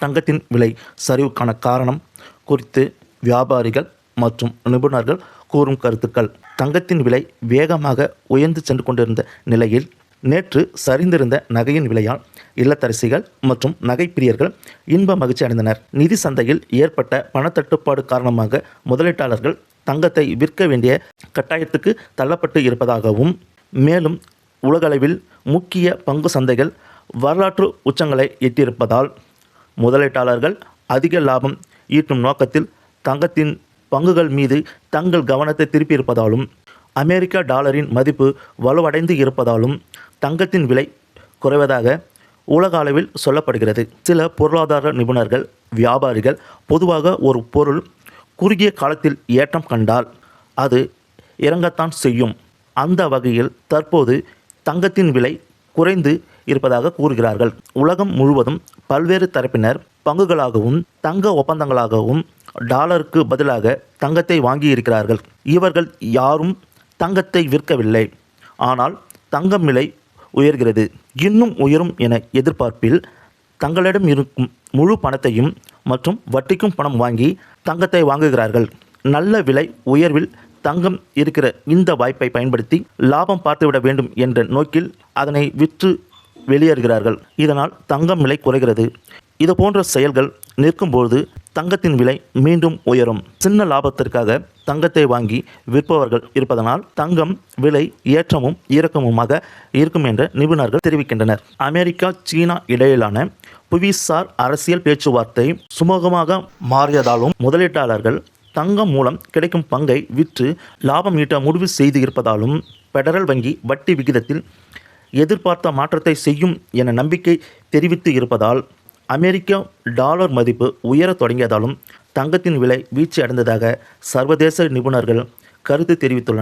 தங்கத்தின் விலை சரிவுக்கான காரணம் குறித்து வியாபாரிகள் மற்றும் நிபுணர்கள் கூறும் கருத்துக்கள். தங்கத்தின் விலை வேகமாக உயர்ந்து சென்று கொண்டிருந்த நிலையில் நேற்று சரிந்திருந்த நகையின் விலையால் இல்லத்தரசிகள் மற்றும் நகைப்பிரியர்கள் இன்ப மகிழ்ச்சி அடைந்தனர். நிதி சந்தையில் ஏற்பட்ட பணத்தட்டுப்பாடு காரணமாக முதலீட்டாளர்கள் தங்கத்தை விற்க வேண்டிய கட்டாயத்துக்கு தள்ளப்பட்டு இருப்பதாகவும் மேலும் உலகளவில் முக்கிய பங்கு சந்தைகள் வரலாற்று உச்சங்களை எட்டியிருப்பதால் முதலீட்டாளர்கள் அதிக லாபம் ஈட்டும் நோக்கத்தில் தங்கத்தின் பங்குகள் மீது தங்கள் கவனத்தை திருப்பியிருப்பதாலும் அமெரிக்க டாலரின் மதிப்பு வலுவடைந்து இருப்பதாலும் தங்கத்தின் விலை குறைவதாக உலக அளவில் சொல்லப்படுகிறது. சில பொருளாதார நிபுணர்கள் வியாபாரிகள் பொதுவாக ஒரு பொருள் குறுகிய காலத்தில் ஏற்றம் கண்டால் அது இறங்கத்தான் செய்யும். அந்த வகையில் தற்போது தங்கத்தின் விலை குறைந்து இருப்பதாக கூறுகிறார்கள். உலகம் முழுவதும் பல்வேறு தரப்பினர் பங்குகளாகவும் தங்க ஒப்பந்தங்களாகவும் டாலருக்கு பதிலாக தங்கத்தை வாங்கியிருக்கிறார்கள். இவர்கள் யாரும் தங்கத்தை விற்கவில்லை. ஆனால் தங்கம் விலை உயர்கிறது. இன்னும் உயரும் என எதிர்பார்ப்பில் தங்களிடம் இருக்கும் முழு பணத்தையும் மற்றும் வட்டிக்கும் பணம் வாங்கி தங்கத்தை வாங்குகிறார்கள். நல்ல விலை உயர்வில் தங்கம் இருக்கிற இந்த வாய்ப்பை பயன்படுத்தி லாபம் பார்த்துவிட வேண்டும் என்ற நோக்கில் அதனை விற்று வெளியேறுகிறார்கள். இதனால் தங்கம் விலை குறைகிறது. இது போன்ற செயல்கள் நிற்கும்போது தங்கத்தின் விலை மீண்டும் உயரும். சின்ன லாபத்திற்காக தங்கத்தை வாங்கி விற்பவர்கள் இருப்பதனால் தங்கம் விலை ஏற்றமும் இறக்கமுமாக இருக்கும் என்று நிபுணர்கள் தெரிவிக்கின்றனர். அமெரிக்கா சீனா இடையிலான புவிசார் அரசியல் பேச்சுவார்த்தை சுமூகமாக மாறியதாலும் முதலீட்டாளர்கள் தங்கம் மூலம் கிடைக்கும் பங்கை விற்று லாபம் ஈட்ட முடிவு செய்து இருப்பதாலும் பெடரல் வங்கி வட்டி விகிதத்தில் எதிர்பார்த்த மாற்றத்தை செய்யும் என நம்பிக்கை தெரிவித்து இருப்பதால் அமெரிக்க டாலர் மதிப்பு உயரத் தொடங்கியதாலும் தங்கத்தின் விலை வீழ்ச்சி அடைந்ததாக சர்வதேச நிபுணர்கள் கருத்து தெரிவித்துள்ளனர்.